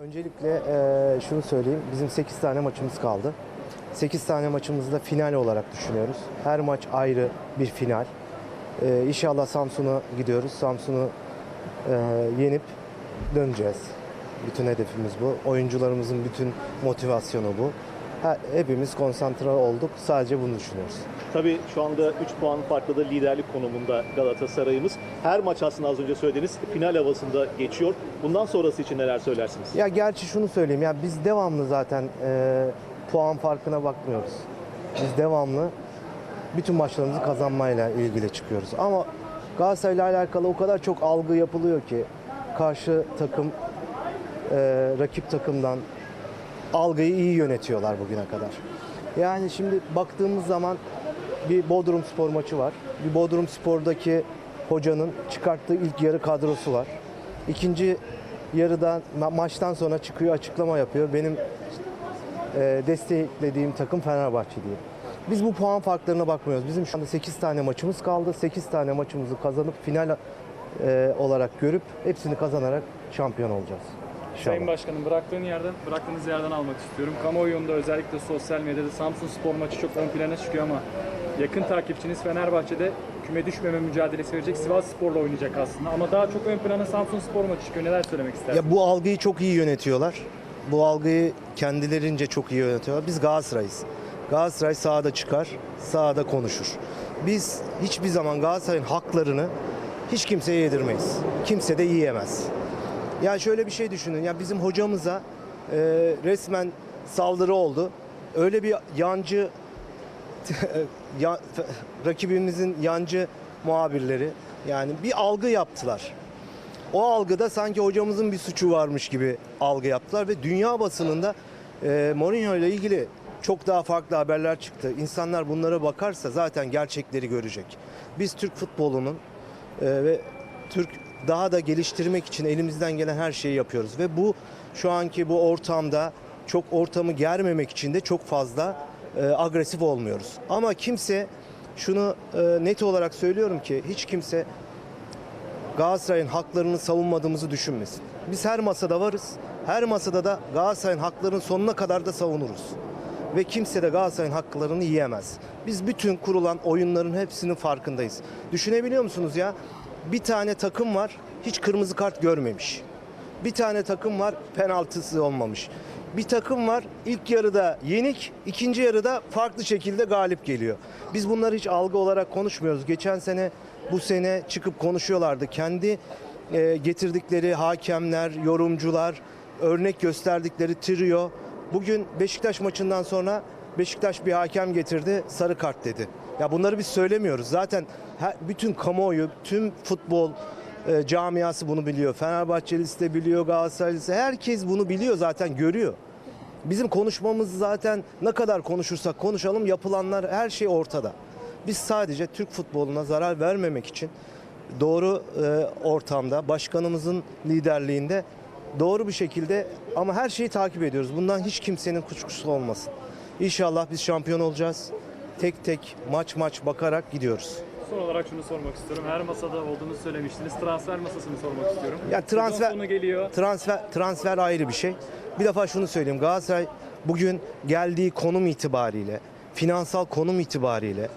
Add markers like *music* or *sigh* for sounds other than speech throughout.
Öncelikle eee, şunu söyleyeyim. Bizim 8 tane maçımız kaldı. 8 tane maçımızı da final olarak düşünüyoruz. Her maç ayrı bir final. Eee inşallah Samsun'a gidiyoruz. Samsun'u eee, yenip döneceğiz. Bütün hedefimiz bu. Oyuncularımızın bütün motivasyonu bu. Hepimiz konsantre olduk. Sadece bunu düşünüyoruz. Tabii şu anda 3 puan farklı da liderlik konumunda Galatasaray'ımız. Her maç aslında az önce söylediğiniz final havasında geçiyor. Bundan sonrası için neler söylersiniz? Ya gerçi şunu söyleyeyim ya biz devamlı zaten e, puan farkına bakmıyoruz. Biz devamlı bütün maçlarımızı kazanmayla ilgili çıkıyoruz. Ama Galatasaray'la alakalı o kadar çok algı yapılıyor ki karşı takım e, rakip takımdan algıyı iyi yönetiyorlar bugüne kadar. Yani şimdi baktığımız zaman bir Bodrum Spor maçı var. Bir Bodrum Spor'daki hocanın çıkarttığı ilk yarı kadrosu var. İkinci yarıda ma- maçtan sonra çıkıyor açıklama yapıyor. Benim e, desteklediğim takım Fenerbahçe diye. Biz bu puan farklarına bakmıyoruz. Bizim şu anda 8 tane maçımız kaldı. 8 tane maçımızı kazanıp final e, olarak görüp hepsini kazanarak şampiyon olacağız. İnşallah. Sayın Başkanım bıraktığın yerden, bıraktığınız yerden almak istiyorum. Kamuoyunda özellikle sosyal medyada Samsun Spor maçı çok ön plana çıkıyor ama yakın takipçiniz Fenerbahçe'de küme düşmeme mücadelesi verecek Sivas Spor'la oynayacak aslında. Ama daha çok ön plana Samsun Spor maçı çıkıyor. Neler söylemek istersiniz? Ya bu algıyı çok iyi yönetiyorlar. Bu algıyı kendilerince çok iyi yönetiyorlar. Biz Galatasaray'ız. Galatasaray sahada çıkar, sahada konuşur. Biz hiçbir zaman Galatasaray'ın haklarını hiç kimseye yedirmeyiz. Kimse de yiyemez. Ya şöyle bir şey düşünün. Ya bizim hocamıza e, resmen saldırı oldu. Öyle bir yancı *laughs* ya, rakibimizin yancı muhabirleri yani bir algı yaptılar. O algıda sanki hocamızın bir suçu varmış gibi algı yaptılar ve dünya basınında e, Mourinho ile ilgili çok daha farklı haberler çıktı. İnsanlar bunlara bakarsa zaten gerçekleri görecek. Biz Türk futbolunun e, ve Türk daha da geliştirmek için elimizden gelen her şeyi yapıyoruz ve bu şu anki bu ortamda çok ortamı germemek için de çok fazla e, agresif olmuyoruz. Ama kimse şunu e, net olarak söylüyorum ki hiç kimse Galatasaray'ın haklarını savunmadığımızı düşünmesin. Biz her masada varız. Her masada da Galatasaray'ın haklarını sonuna kadar da savunuruz. Ve kimse de Galatasaray'ın haklarını yiyemez. Biz bütün kurulan oyunların hepsinin farkındayız. Düşünebiliyor musunuz ya? Bir tane takım var hiç kırmızı kart görmemiş. Bir tane takım var penaltısı olmamış. Bir takım var ilk yarıda yenik, ikinci yarıda farklı şekilde galip geliyor. Biz bunları hiç algı olarak konuşmuyoruz. Geçen sene bu sene çıkıp konuşuyorlardı. Kendi e, getirdikleri hakemler, yorumcular, örnek gösterdikleri trio. Bugün Beşiktaş maçından sonra Beşiktaş bir hakem getirdi, sarı kart dedi. Ya bunları biz söylemiyoruz. Zaten her, bütün kamuoyu, tüm futbol e, camiası bunu biliyor. Fenerbahçelisi de biliyor, Galatasaraylısı. Herkes bunu biliyor zaten, görüyor. Bizim konuşmamız zaten ne kadar konuşursak konuşalım yapılanlar her şey ortada. Biz sadece Türk futboluna zarar vermemek için doğru e, ortamda başkanımızın liderliğinde doğru bir şekilde ama her şeyi takip ediyoruz. Bundan hiç kimsenin kuşkusu olmasın. İnşallah biz şampiyon olacağız. Tek tek maç maç bakarak gidiyoruz. Son olarak şunu sormak istiyorum. Her masada olduğunu söylemiştiniz. Transfer masasını sormak istiyorum. Ya transfer- sonu geliyor. Transfer transfer ayrı bir şey. Bir defa şunu söyleyeyim. Galatasaray bugün geldiği konum itibariyle, finansal konum itibariyle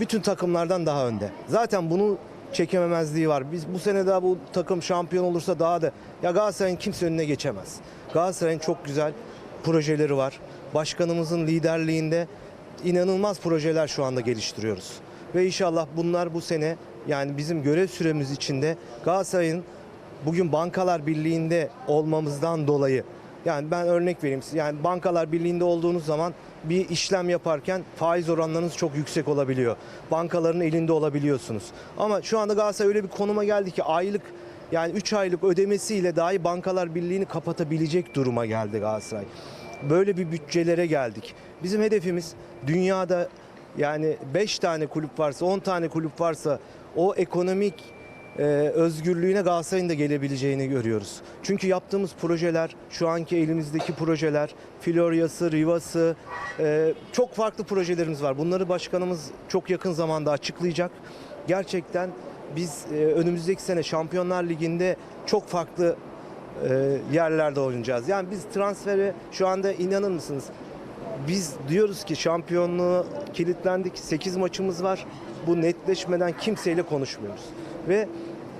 bütün takımlardan daha önde. Zaten bunu çekememezliği var. Biz bu sene daha bu takım şampiyon olursa daha da ya Galatasaray'ın kimse önüne geçemez. Galatasaray'ın çok güzel projeleri var. Başkanımızın liderliğinde inanılmaz projeler şu anda geliştiriyoruz. Ve inşallah bunlar bu sene yani bizim görev süremiz içinde Galatasaray'ın bugün Bankalar Birliği'nde olmamızdan dolayı yani ben örnek vereyim size. Yani Bankalar Birliği'nde olduğunuz zaman bir işlem yaparken faiz oranlarınız çok yüksek olabiliyor. Bankaların elinde olabiliyorsunuz. Ama şu anda Galatasaray öyle bir konuma geldi ki aylık yani 3 aylık ödemesiyle dahi Bankalar Birliği'ni kapatabilecek duruma geldi Galatasaray. Böyle bir bütçelere geldik. Bizim hedefimiz dünyada yani 5 tane kulüp varsa 10 tane kulüp varsa o ekonomik e, özgürlüğüne Galatasaray'ın da gelebileceğini görüyoruz. Çünkü yaptığımız projeler, şu anki elimizdeki projeler, Florya'sı, Riva'sı, e, çok farklı projelerimiz var. Bunları başkanımız çok yakın zamanda açıklayacak. Gerçekten biz e, önümüzdeki sene Şampiyonlar Ligi'nde çok farklı e, yerlerde oynayacağız. Yani biz transferi şu anda inanır mısınız? Biz diyoruz ki şampiyonluğu kilitlendik. 8 maçımız var. Bu netleşmeden kimseyle konuşmuyoruz. Ve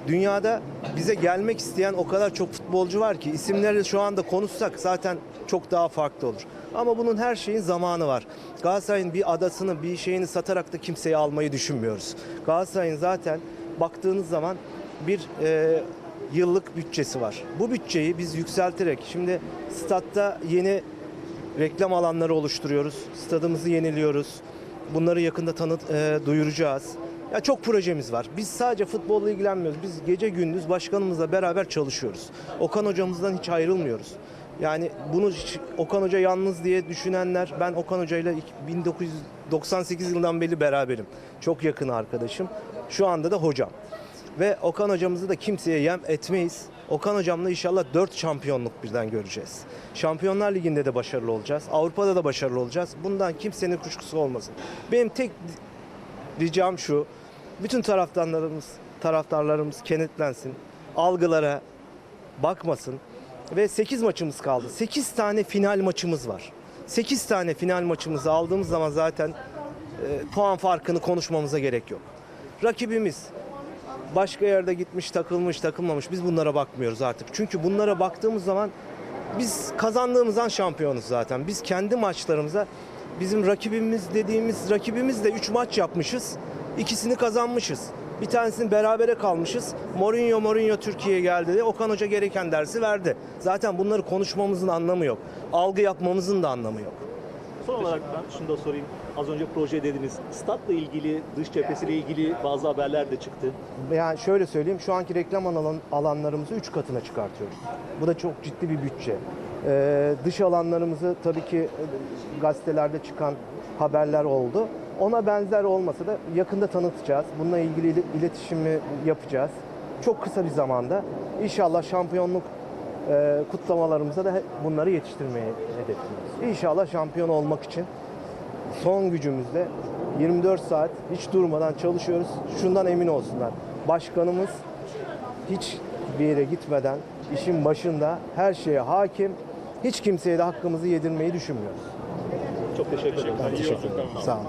dünyada bize gelmek isteyen o kadar çok futbolcu var ki isimleri şu anda konuşsak zaten çok daha farklı olur. Ama bunun her şeyin zamanı var. Galatasaray'ın bir adasını, bir şeyini satarak da kimseyi almayı düşünmüyoruz. Galatasaray'ın zaten baktığınız zaman bir e, yıllık bütçesi var. Bu bütçeyi biz yükselterek şimdi statta yeni reklam alanları oluşturuyoruz. Stadımızı yeniliyoruz. Bunları yakında tanıt e, duyuracağız. Ya çok projemiz var. Biz sadece futbolla ilgilenmiyoruz. Biz gece gündüz başkanımızla beraber çalışıyoruz. Okan hocamızdan hiç ayrılmıyoruz. Yani bunu hiç Okan Hoca yalnız diye düşünenler ben Okan Hoca ile 1998 yılından beri beraberim. Çok yakın arkadaşım. Şu anda da hocam. Ve Okan hocamızı da kimseye yem etmeyiz. Okan hocamla inşallah 4 şampiyonluk birden göreceğiz. Şampiyonlar Ligi'nde de başarılı olacağız. Avrupa'da da başarılı olacağız. Bundan kimsenin kuşkusu olmasın. Benim tek ricam şu. Bütün taraftarlarımız, taraftarlarımız kenetlensin. Algılara bakmasın. Ve 8 maçımız kaldı. 8 tane final maçımız var. 8 tane final maçımızı aldığımız zaman zaten e, puan farkını konuşmamıza gerek yok. Rakibimiz başka yerde gitmiş, takılmış, takılmamış. Biz bunlara bakmıyoruz artık. Çünkü bunlara baktığımız zaman biz kazandığımız an şampiyonuz zaten. Biz kendi maçlarımıza bizim rakibimiz dediğimiz rakibimiz de 3 maç yapmışız. İkisini kazanmışız. Bir tanesini berabere kalmışız. Mourinho Mourinho Türkiye'ye geldi de Okan Hoca gereken dersi verdi. Zaten bunları konuşmamızın anlamı yok. Algı yapmamızın da anlamı yok. Son olarak ben şunu da sorayım. Az önce proje dediniz. Statla ilgili, dış cephesiyle ilgili bazı haberler de çıktı. Yani şöyle söyleyeyim şu anki reklam alan, alanlarımızı 3 katına çıkartıyoruz. Bu da çok ciddi bir bütçe. Ee, dış alanlarımızı tabii ki e, gazetelerde çıkan haberler oldu. Ona benzer olmasa da yakında tanıtacağız. Bununla ilgili il- iletişimi yapacağız. Çok kısa bir zamanda. İnşallah şampiyonluk e, kutlamalarımıza da bunları yetiştirmeyi hedefliyoruz. İnşallah şampiyon olmak için son gücümüzle 24 saat hiç durmadan çalışıyoruz. Şundan emin olsunlar. Başkanımız hiç bir yere gitmeden işin başında her şeye hakim. Hiç kimseye de hakkımızı yedirmeyi düşünmüyoruz. Çok teşekkür ederim. Ben teşekkür ederim. Sağ olun.